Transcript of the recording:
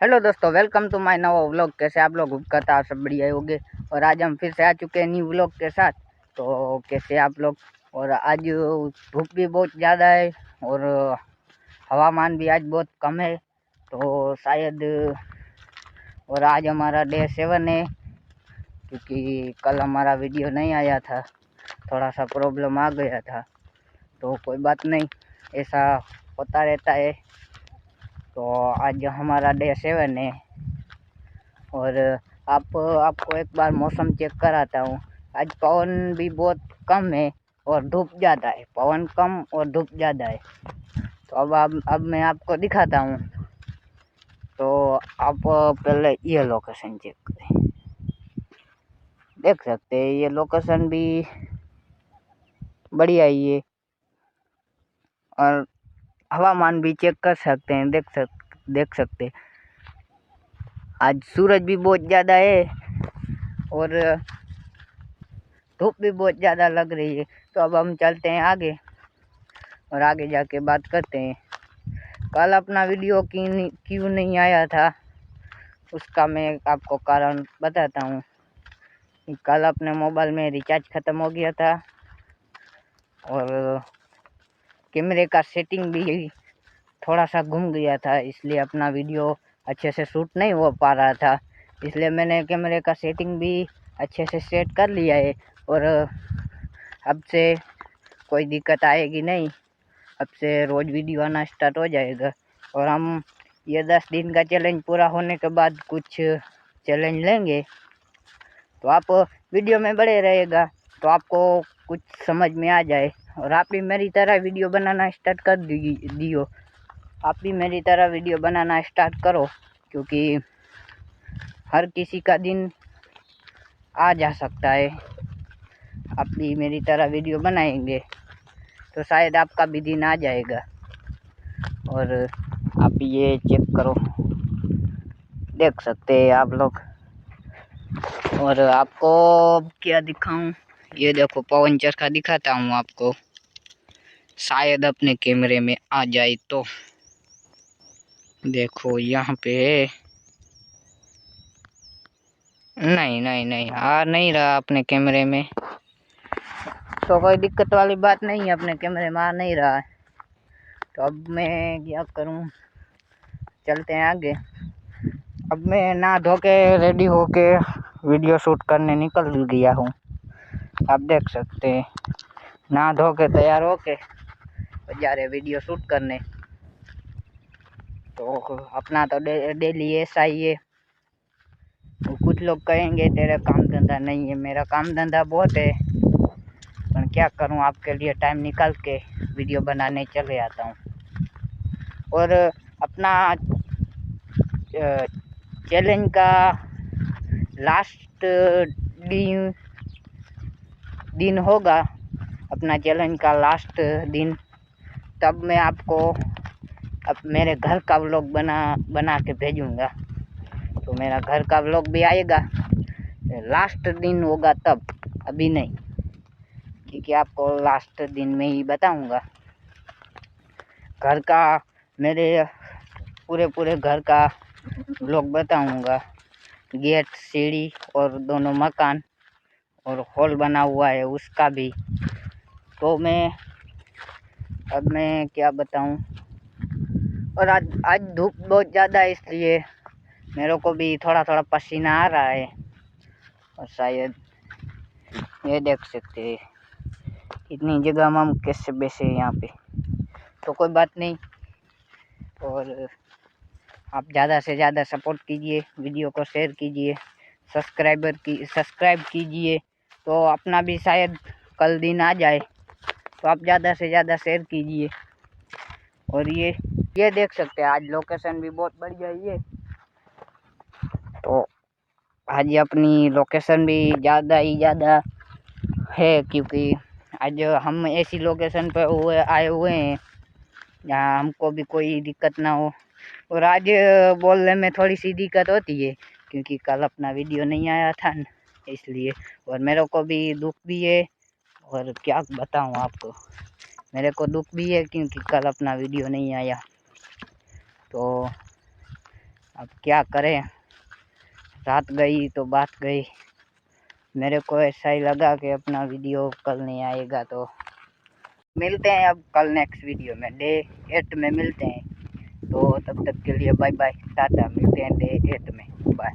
Hello दोस्तों welcome to my नवा vlog कैसे आप लोग? करता सब बढ़िया होंगे? और आज हम फिर से आ चुके हैं न्यू व्लॉग के साथ। तो कैसे आप लोग? और आज धूप भी बहुत ज़्यादा है और हवामान भी आज बहुत कम है। तो शायद, और आज हमारा डे सेवन है, क्योंकि कल हमारा वीडियो नहीं आया था। थोड़ा सा प्रॉब्लम आ गया था। तो कोई बात नहीं, ऐसा होता रहता है। तो आज हमारा डे सेवन है। और आप, आपको एक बार मौसम चेक कराता हूँ। आज पवन भी बहुत कम है और धूप ज़्यादा है। पवन कम और धूप ज़्यादा है। तो अब अब अब मैं आपको दिखाता हूँ। तो आप पहले ये लोकेशन चेक करें। देख सकते हैं, ये लोकेशन भी बढ़िया ही है। और हवामान भी चेक कर सकते हैं, देख सक, देख सकते आज सूरज भी बहुत ज़्यादा है और धूप भी बहुत ज़्यादा लग रही है। तो अब हम चलते हैं आगे और आगे जाके बात करते हैं। कल अपना वीडियो क्यों नहीं आया था, उसका मैं आपको कारण बताता हूँ। कल अपने मोबाइल में रिचार्ज ख़त्म हो गया था और कैमरे का सेटिंग भी थोड़ा सा घूम गया था, इसलिए अपना वीडियो अच्छे से शूट नहीं हो पा रहा था। इसलिए मैंने कैमरे का सेटिंग भी अच्छे से सेट कर लिया है और अब से कोई दिक्कत आएगी नहीं। अब से रोज़ वीडियो आना स्टार्ट हो जाएगा और हम ये दस दिन का चैलेंज पूरा होने के बाद कुछ चैलेंज लेंगे। तो आप वीडियो में बड़े रहेगा तो आपको कुछ समझ में आ जाए। और आप भी मेरी तरह वीडियो बनाना स्टार्ट कर दियो। आप भी मेरी तरह वीडियो बनाना स्टार्ट करो, क्योंकि हर किसी का दिन आ जा सकता है। आप भी मेरी तरह वीडियो बनाएँगे तो शायद आपका भी दिन आ जाएगा। और आप ये चेक करो। देख सकते हैं आप लोग। और आपको क्या दिखाऊँ? ये देखो, पवन चरखा दिखाता हूँ आपको। शायद अपने कैमरे में आ जाए तो। देखो, यहाँ पे नहीं नहीं नहीं, आ नहीं रहा अपने कैमरे में। तो कोई दिक्कत वाली बात नहीं है, अपने कैमरे में आ नहीं रहा है। तो अब मैं क्या करूँ? चलते हैं आगे। अब मैं ना धो के रेडी होके वीडियो शूट करने निकल गया हूँ। आप देख सकते हैं। ना धो के तैयार हो के जा रहे वीडियो शूट करने। तो अपना तो डे, डेली ऐसा ही है। तो कुछ लोग कहेंगे तेरा काम धंधा नहीं है मेरा काम धंधा बहुत है। पर क्या करूँ आपके लिए टाइम निकाल के वीडियो बनाने चले आता हूँ। और अपना चैलेंज का लास्ट दिन दिन होगा, अपना चैलेंज का लास्ट दिन। तब मैं आपको अब मेरे घर का व्लॉग बना बना के भेजूँगा। तो मेरा घर का व्लॉग भी आएगा। लास्ट दिन होगा तब, अभी नहीं। क्योंकि आपको लास्ट दिन में ही बताऊँगा। घर का, मेरे पूरे पूरे घर का व्लॉग बताऊँगा। गेट, सीढ़ी और दोनों मकान। और हॉल बना हुआ है उसका भी। तो मैं, अब मैं क्या बताऊँ? और आज आज धूप बहुत ज़्यादा है इसलिए मेरे को भी थोड़ा थोड़ा पसीना आ रहा है। और शायद ये देख सकते हैं इतनी जगह हम कैसे बैसे यहाँ पे। तो कोई बात नहीं। और आप ज़्यादा से ज़्यादा सपोर्ट कीजिए, वीडियो को शेयर कीजिए, सब्सक्राइबर की, सब्सक्राइब कीजिए। तो अपना भी शायद कल दिन आ जाए। तो आप ज़्यादा से ज़्यादा शेयर कीजिए। और ये ये देख सकते हैं, आज लोकेशन भी बहुत बढ़िया ही है। तो आज अपनी लोकेशन भी ज़्यादा ही ज़्यादा है, क्योंकि आज हम ऐसी लोकेशन पर हुए, आए हुए हैं, जहाँ हमको भी कोई दिक्कत ना हो। और आज बोलने में थोड़ी सी दिक्कत होती है, क्योंकि कल अपना वीडियो नहीं आया था। इसलिए। और मेरे को भी दुख भी है। और क्या बताऊँ आपको? मेरे को दुख भी है क्योंकि कल अपना वीडियो नहीं आया। तो अब क्या करें? रात गई तो बात गई। मेरे को ऐसा ही लगा कि अपना वीडियो कल नहीं आएगा तो मिलते हैं अब कल नेक्स्ट वीडियो में। डे एट में मिलते हैं। तो तब तक के लिए बाय बाय टाटा, मिलते हैं डे एट में। बाय